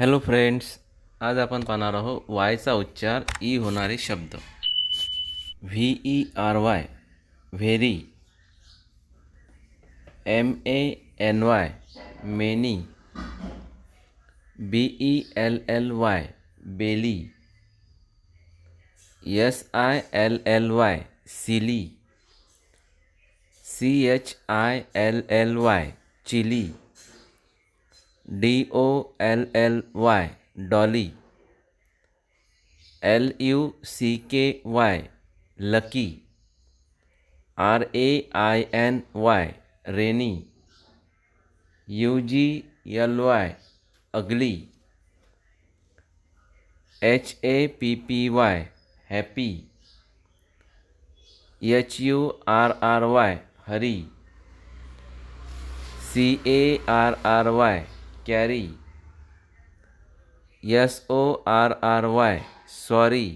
Hello friends आज आपण पाहणार आहोत वायचा उच्चार ई होणारे शब्द. V E R Y very M A N Y many B E L L Y belly S I L L Y silly C H I L L Y chilly D O L L Y dolly L U C K Y lucky R A I N Y rainy U G L Y ugly H A P P Y happy H U R R Y hurry C A R R Y carry. S O R R Y sorry.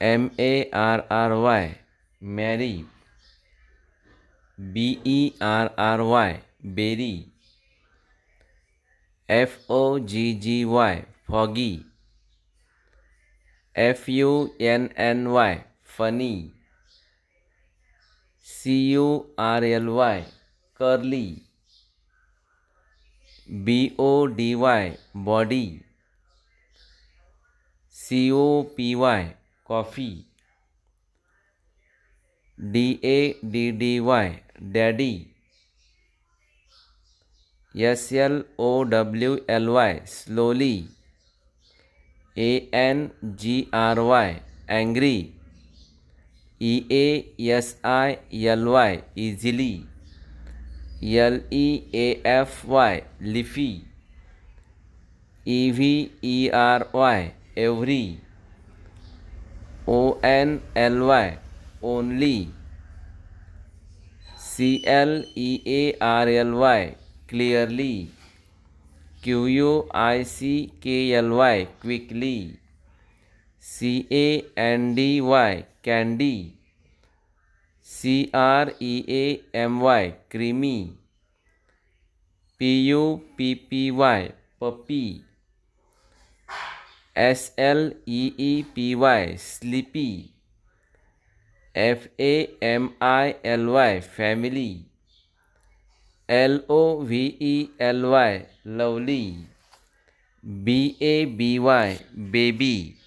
M A R R Y marry. B E R R Y berry. F O G G Y foggy. F U N N Y funny. C U R L Y curly. B O D Y body C O P Y coffee D A D D Y daddy S L O W L Y slowly A N G R Y angry E A S I L Y easily L E A F Y leafy E V E R Y every O N L Y only. C L E A R L Y clearly. Q U I C K L Y quickly. C A N D Y candy. C R E A M Y creamy. P U P P Y puppy. S L E E P Y sleepy. F A M I L Y family. L O V E L Y lovely. B A B Y baby.